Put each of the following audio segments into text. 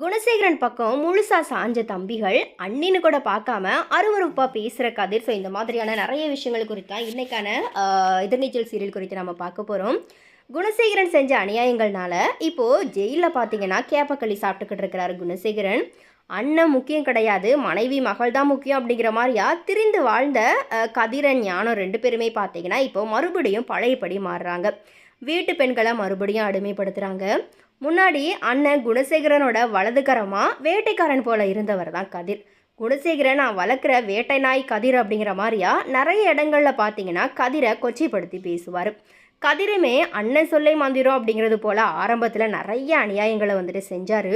குணசேகரன் பக்கம் முழுசா சாஞ்ச தம்பிகள் அண்ணின்னு கூட பார்க்காம அருவருப்பாக பேசுகிற கதிர். ஸோ இந்த மாதிரியான நிறைய விஷயங்கள் குறித்து தான் இன்றைக்கான எதிர்நீச்சல் சீரியல் குறித்து நம்ம பார்க்க போகிறோம் குணசேகரன் செஞ்ச அநியாயங்கள்னால இப்போது ஜெயிலில் பார்த்தீங்கன்னா கேப்பக்களி சாப்பிட்டுக்கிட்டு இருக்கிறாரு குணசேகரன். அண்ணன் முக்கியம் கிடையாது மனைவி மகள் தான் முக்கியம் அப்படிங்கிற மாதிரியா திரிந்து வாழ்ந்த கதிரன் ஞானம் ரெண்டு பேருமே பார்த்தீங்கன்னா இப்போ மறுபடியும் பழையபடி மாறுறாங்க. வீட்டு பெண்களை மறுபடியும் அடிமைப்படுத்துகிறாங்க முன்னாடி அண்ணன் குணசேகரனோட வலதுகரமா வேட்டைக்காரன் போல இருந்தவர் தான் கதிர். குணசேகரன் நான் வளர்க்குற வேட்டை நாய் கதிர் அப்படிங்கிற மாதிரியா நிறைய இடங்களில் பார்த்தீங்கன்னா கதிரை கொச்சைப்படுத்தி பேசுவார். கதிருமே அண்ணன் சொல்லை மந்திரம் அப்படிங்கிறது போல ஆரம்பத்தில் நிறைய அநியாயங்களை வந்துட்டு செஞ்சார்.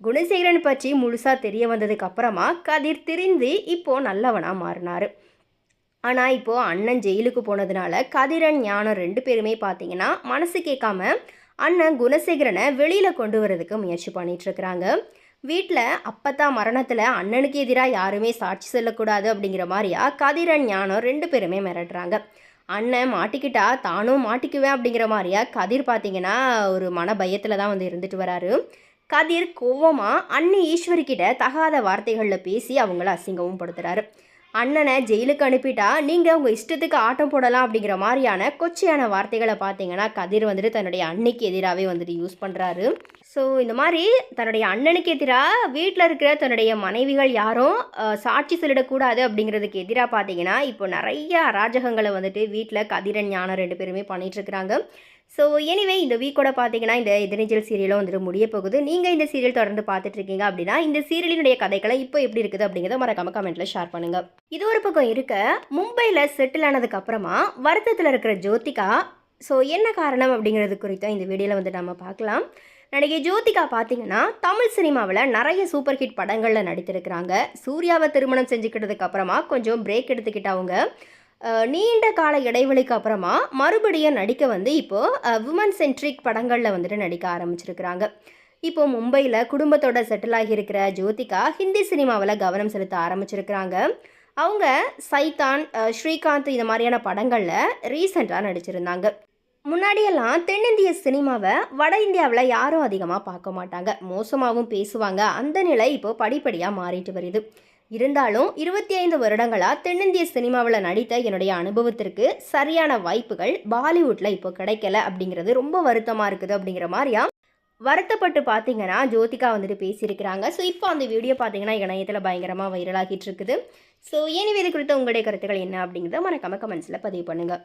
குணசேகரன் பற்றி முழுசாக தெரிய வந்ததுக்கு அப்புறமா கதிர் திரிந்து இப்போ நல்லவனாக மாறினார். ஆனால் இப்போது அண்ணன் ஜெயிலுக்கு போனதுனால கதிரன் ஞானம் ரெண்டு பேருமே பார்த்தீங்கன்னா மனசு கேட்காம அண்ணன் குணசேகரனை வெளியில் கொண்டு வரதுக்கு முயற்சி பண்ணிட்டுருக்குறாங்க வீட்டில் அப்பத்தான் மரணத்தில் அண்ணனுக்கு எதிராக யாருமே சாட்சி சொல்லக்கூடாது அப்படிங்கிற மாதிரியா கதிரன் ஞானம் ரெண்டு பேருமே மிரட்டுறாங்க. அண்ணன் மாட்டிக்கிட்டா தானும் மாட்டிக்குவேன் அப்படிங்கிற மாதிரியா கதிர் பார்த்தீங்கன்னா ஒரு மன பயத்தில் தான் வந்து இருந்துட்டு வராரு. கதிர் கோவமாக அண்ணி ஈஸ்வரி கிட்ட தகாத வார்த்தைகளில் பேசி அவங்கள அசிங்கமும் படுத்துறாரு. அண்ணனை ஜெயிலுக்கு அனுப்பிட்டா நீங்கள் உங்கள் இஷ்டத்துக்கு ஆட்டம் போடலாம் அப்படிங்கிற மாதிரியான கொச்சையான வார்த்தைகளை பார்த்தீங்கன்னா கதிர் வந்துட்டு தன்னுடைய அன்னைக்கு எதிராகவே வந்துட்டு யூஸ் பண்ணுறாரு ஸோ இந்த மாதிரி தன்னுடைய அண்ணனுக்கு எதிராக வீட்டில் இருக்கிற தன்னுடைய மனைவிகள் யாரும் சாட்சி சொல்லிடக்கூடாது அப்படிங்கிறதுக்கு எதிராக பார்த்தீங்கன்னா இப்போ நிறைய அராஜகங்களை வந்துட்டு வீட்டில் கதிரன் ஞானம் ரெண்டு பேருமே பண்ணிகிட்ருக்குறாங்க ஸோ எனிவே இந்த வீக்கோட பார்த்தீங்கன்னா இந்த எதிர்நீச்சல் சீரியலும் வந்துட்டு முடிய போகுது. நீங்கள் இந்த சீரியல் தொடர்ந்து பார்த்துட்டு இருக்கீங்க அப்படின்னா இந்த சீரியலினுடைய கதைகளை இப்போ எப்படி இருக்குது அப்படிங்கிறத மறக்காம கமெண்ட்டில் ஷேர் பண்ணுங்க. இது ஒரு பக்கம் இருக்க மும்பையில் செட்டில் ஆனதுக்கு அப்புறமா வருத்தத்தில் இருக்கிற ஜோதிகா ஸோ என்ன காரணம் அப்படிங்கிறது குறித்தும் இந்த வீடியோவில் வந்து நம்ம பார்க்கலாம் நடிகை ஜோதிகா பார்த்தீங்கன்னா தமிழ் சினிமாவில் நிறைய சூப்பர் ஹிட் படங்களில் நடித்திருக்கிறாங்க. சூர்யாவை திருமணம் செஞ்சுக்கிட்டதுக்கு அப்புறமா கொஞ்சம் பிரேக் எடுத்துக்கிட்டவங்க நீண்ட கால இடைவெளிக்கு அப்புறமா மறுபடியும் நடிக்க வந்து இப்போது விமன் சென்ட்ரிக் படங்களில் வந்துட்டு நடிக்க ஆரம்பிச்சிருக்கிறாங்க. இப்போ மும்பையில் குடும்பத்தோட செட்டில் ஆகியிருக்கிற ஜோதிகா ஹிந்தி சினிமாவில் கவனம் செலுத்த ஆரம்பிச்சிருக்கிறாங்க. அவங்க சைதான் ஸ்ரீகாந்த் இந்த மாதிரியான படங்களில் ரீசெண்டாக நடிச்சிருந்தாங்க. முன்னாடியெல்லாம் தென்னிந்திய சினிமாவை வட இந்தியாவில் யாரும் அதிகமாக பார்க்க மாட்டாங்க. மோசமாகவும் பேசுவாங்க. அந்த நிலை இப்போ படிப்படியாக மாறிட்டு வருது. இருந்தாலும் இருபத்தி ஐந்து வருடங்களாக தென்னிந்திய சினிமாவில் நடித்த என்னுடைய அனுபவத்திற்கு சரியான வாய்ப்புகள் பாலிவுட்டில் இப்போ கிடைக்கல அப்படிங்கிறது ரொம்ப வருத்தமாக இருக்குது அப்படிங்கிற மாதிரியா? வருத்தப்பட்டு பார்த்தீங்கன்னா ஜோதிகா வந்துட்டு பேசியிருக்கிறாங்க. ஸோ இப்போ அந்த வீடியோ பார்த்தீங்கன்னா இணையத்தில் பயங்கரமாக வைரலாகிட்டு இருக்குது. ஸோ ஏனி இது குறித்த உங்களுடைய கருத்துக்கள் என்ன அப்படிங்கிறத மறக்காம கமெண்ட்ஸில் பதிவு பண்ணுங்கள்